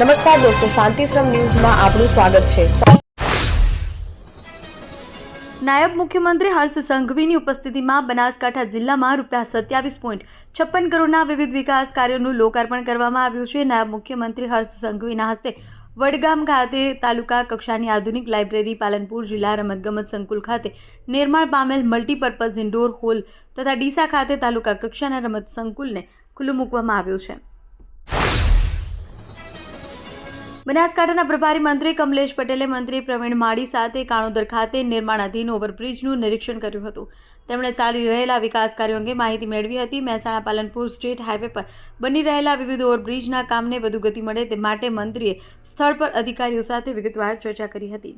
નમસ્કાર દોસ્તો, શાંતિશ્રમ ન્યૂઝમાં આપનું સ્વાગત છે. નાયબ મુખ્યમંત્રી હર્ષ સંઘવીની ઉપસ્થિતિમાં બનાસકાંઠા જિલ્લામાં રૂપિયા સત્યાવીસ પોઈન્ટ છપ્પન કરોડના વિવિધ વિકાસ કાર્યોનું લોકાર્પણ કરવામાં આવ્યું છે. નાયબ મુખ્યમંત્રી હર્ષ સંઘવીના હસ્તે વડગામ ખાતે તાલુકા કક્ષાની આધુનિક લાઇબ્રેરી પાલનપુર જિલ્લા રમતગમત સંકુલ ખાતે નિર્માણ પામેલ મલ્ટીપર્પઝ ઇન્ડોર હોલ તથા ડીસા ખાતે તાલુકા કક્ષાના રમત સંકુલને ખુલ્લું મૂકવામાં આવ્યું છે. બનાસકાંઠાના પ્રભારી મંત્રી કમલેશ પટેલે મંત્રી પ્રવીણ માળી સાથે કાણોદર ખાતે નિર્માણાધીન ઓવરબ્રિજનું નિરીક્ષણ કર્યું હતું. તેમણે ચાલી રહેલા વિકાસ કાર્યો અંગે માહિતી મેળવી હતી. મહેસાણા પાલનપુર સ્ટેટ હાઈવે પર બની રહેલા વિવિધ ઓવરબ્રિજના કામને વધુ ગતિ મળે તે માટે મંત્રીએ સ્થળ પર અધિકારીઓ સાથે વિગતવાર ચર્ચા કરી હતી.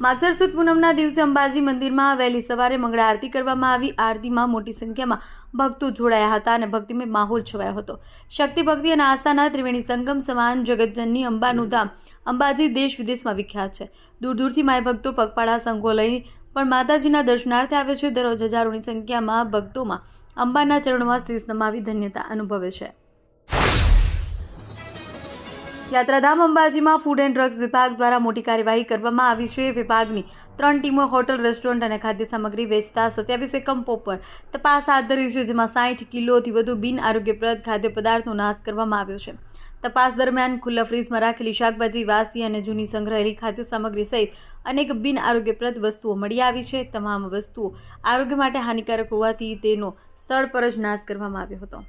માગસર સુદ પૂનમના દિવસે અંબાજી મંદિરમાં વહેલી સવારે મંગળા આરતી કરવામાં આવી. આરતીમાં મોટી સંખ્યામાં ભક્તો જોડાયા હતા અને ભક્તિમય માહોલ છવાયો હતો. શક્તિ, ભક્તિ અને આસ્થાના ત્રિવેણી સંગમ સમાન જગતજનની અંબાનું ધામ અંબાજી દેશ વિદેશમાં વિખ્યાત છે. દૂર દૂરથી માય ભક્તો પગપાળા સંઘો લઈ પણ માતાજીના દર્શનાર્થે આવે છે. દરરોજ હજારોની સંખ્યામાં ભક્તોમાં અંબાના ચરણોમાં શીશ નમાવી ધન્યતા અનુભવે છે. યાત્રાધામ અંબાજીમાં ફૂડ એન્ડ ડ્રગ્સ વિભાગ દ્વારા મોટી કાર્યવાહી કરવામાં આવી છે. વિભાગની ત્રણ ટીમો હોટલ, રેસ્ટોરન્ટ અને ખાદ્ય સામગ્રી વેચતા સત્યાવીસ એકમ પર તપાસ હાથ ધરી છે, જેમાં સાઠ કિલોથી વધુ બિન આરોગ્યપ્રદ ખાદ્ય પદાર્થનો નાશ કરવામાં આવ્યો છે. તપાસ દરમિયાન ખુલ્લા ફ્રીજમાં રાખેલી શાકભાજી, વાસી અને જૂની સંગ્રહેલી ખાદ્ય સામગ્રી સહિત અનેક બિન આરોગ્યપ્રદ વસ્તુઓ મળી આવી છે. તમામ વસ્તુઓ આરોગ્ય માટે હાનિકારક હોવાથી તેનો સ્થળ પર જ નાશ કરવામાં આવ્યો હતો.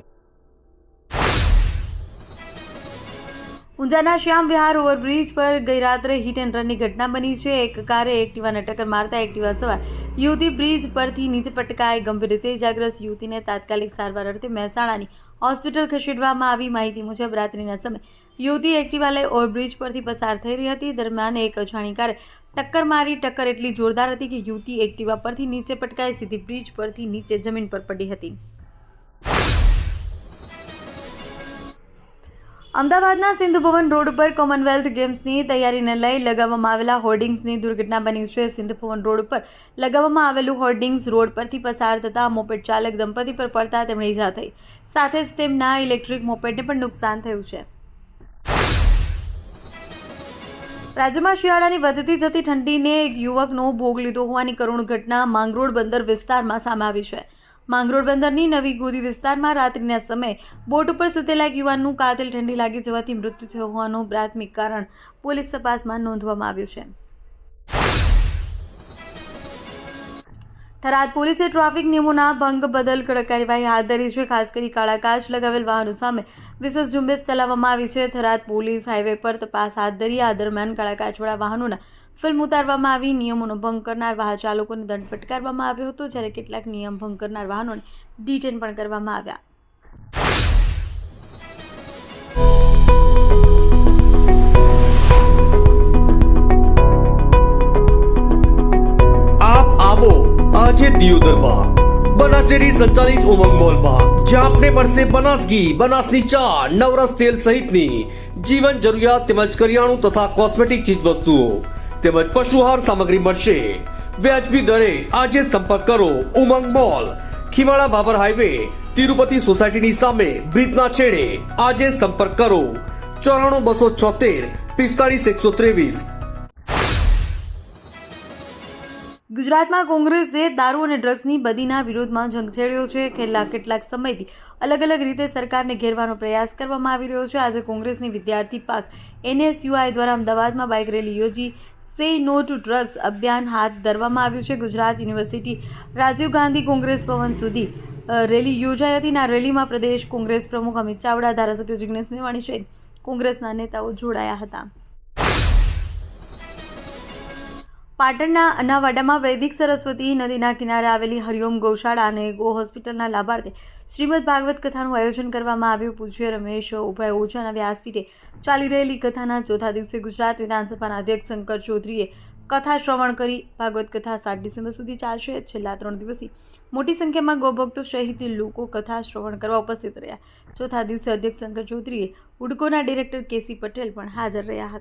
ઊંઝાના શ્યામ વિહાર ઓવરબ્રિજ પર ગઈ રાત્રે હિટ એન્ડ રનની ઘટના બની છે. એક કારે એક્ટિવાને ટક્કર મારતા એક્ટિવા સવાર યુવતી બ્રિજ પરથી નીચે પટકાય ગંભીર રીતે ઇજાગ્રસ્ત યુવતીને તાત્કાલિક સારવાર અર્થે મહેસાણાની હોસ્પિટલ ખસેડવામાં આવી. માહિતી મુજબ રાત્રિના સમયે યુવતી એક્ટિવા લઈ ઓવરબ્રિજ પરથી પસાર થઈ રહી હતી. દરમિયાન એક અજાણી કારે ટક્કર મારી, ટક્કર એટલી જોરદાર હતી કે યુવતી એક્ટિવા પરથી નીચે પટકાઈ સીધી બ્રિજ પરથી નીચે જમીન પર પડી હતી. અમદાવાદના સિંધુ ભવન રોડ ઉપર કોમનવેલ્થ ગેમ્સની તૈયારીને લઈ લગાવવામાં આવેલા હોર્ડિંગ્સની દુર્ઘટના બની છે. સિંધુ ભવન રોડ ઉપર લગાવવામાં આવેલું હોર્ડિંગ્સ રોડ પરથી પસાર થતા મોપેડ ચાલક દંપતી પર પડતા તેમણે ઈજા થઈ. સાથે જ તેમના ઇલેક્ટ્રિક મોપેડને પણ નુકસાન થયું છે. રાજ્યમાં શિયાળાની વધતી જતી ઠંડીને એક યુવકનો ભોગ લીધો હોવાની કરુણ ઘટના માંગરોળ બંદર વિસ્તારમાં સામે આવી છે. માંગરોળ બંદરની નવી ગોદી વિસ્તારમાં રાત્રિના સમયે બોટ ઉપર સૂતેલા એક યુવાનનું કાતિલ ઠંડી લાગી જવાથી મૃત્યુ થયો હોવાનું પ્રાથમિક કારણ પોલીસ તપાસમાં નોંધવામાં આવ્યું છે. થરાદ પોલીસે ટ્રાફિક નિયમોના ભંગ બદલ કડક કાર્યવાહી હાથ ધરી છે. ખાસ કરી કાળા કાચ લગાવેલ વાહનો સામે વિશેષ ઝુંબેશ ચલાવવામાં આવી છે. થરાદ પોલીસ હાઈવે પર તપાસ હાથ ધરી આ દરમિયાન કાળા કાચવાળા વાહનોના ફિલ્મ ઉતારવામાં આવી, નિયમોનો ભંગ કરનાર વાહન ચાલકોને દંડ ફટકારવામાં આવ્યો હતો, જ્યારે કેટલાક નિયમ ભંગ કરનાર વાહનોને ડિટેન પણ કરવામાં આવ્યા. આજે દિયોદરમાં. બનાસ ડેરી સંચાલિત ઉમંગ મોલમાં, જ્યાં આપને મળશે બનાસ ઘી બનાસની ચા, નવરસ તેલ સહિતની જીવન જરૂરિયાત તેમજ કરિયાણું તથા કોસ્મેટિક ચીજ વસ્તુઓ તેમજ પશુહાર સામગ્રી મળશે. વ્યાજબી દરે આજે સંપર્ક કરો ઉમંગ મોલ. ખીમાળા બાબર હાઈવે, તિરુપતિ સોસાયટીની સામે બ્રિજના છેડે આજે સંપર્ક કરો. ચોરાણું બસો છોતેર, પિસ્તાળીસ એકસો ત્રેવીસ. ગુજરાતમાં કોંગ્રેસે દારૂ અને ડ્રગ્સની બદીના વિરોધમાં જંગ છે. છેલ્લા કેટલાક સમયથી અલગ અલગ રીતે સરકારને ઘેરવાનો પ્રયાસ કરવામાં આવી રહ્યો છે. આજે કોંગ્રેસની વિદ્યાર્થી પાક એનએસયુઆઈ દ્વારા અમદાવાદમાં બાઇક રેલી યોજી સે નો ટુ ડ્રગ્સ અભિયાન હાથ ધરવામાં આવ્યું છે ગુજરાત યુનિવર્સિટી. રાજીવ ગાંધી કોંગ્રેસ ભવન સુધી રેલી યોજાઈ હતી આ રેલીમાં પ્રદેશ કોંગ્રેસ પ્રમુખ અમિત ચાવડા, ધારાસભ્ય જિગ્નેશ મેવાણી સહિત કોંગ્રેસના નેતાઓ જોડાયા હતા. પાટણના અનાવાડામાં વૈદિક સરસ્વતી નદીના કિનારે આવેલી હરિઓમ ગૌશાળા અને ગો હોસ્પિટલના લાભાર્થે શ્રીમદ ભાગવત કથાનું આયોજન કરવામાં આવ્યું. પૂજ્ય રમેશ ઉભય ઓછાના વ્યાસપીઠે ચાલી રહેલી કથાના ચોથા દિવસે ગુજરાત વિધાનસભાના અધ્યક્ષ શંકર ચૌધરીએ કથા શ્રવણ કરી. ભાગવત કથા સાત ડિસેમ્બર સુધી ચાલશે. છેલ્લા ત્રણ દિવસથી મોટી સંખ્યામાં ગોભક્તો સહિત લોકો કથા શ્રવણ કરવા ઉપસ્થિત રહ્યા. ચોથા દિવસે અધ્યક્ષ શંકર ચૌધરીએ ઉડકોના ડિરેક્ટર કેસી પટેલ પણ હાજર રહ્યા હતા.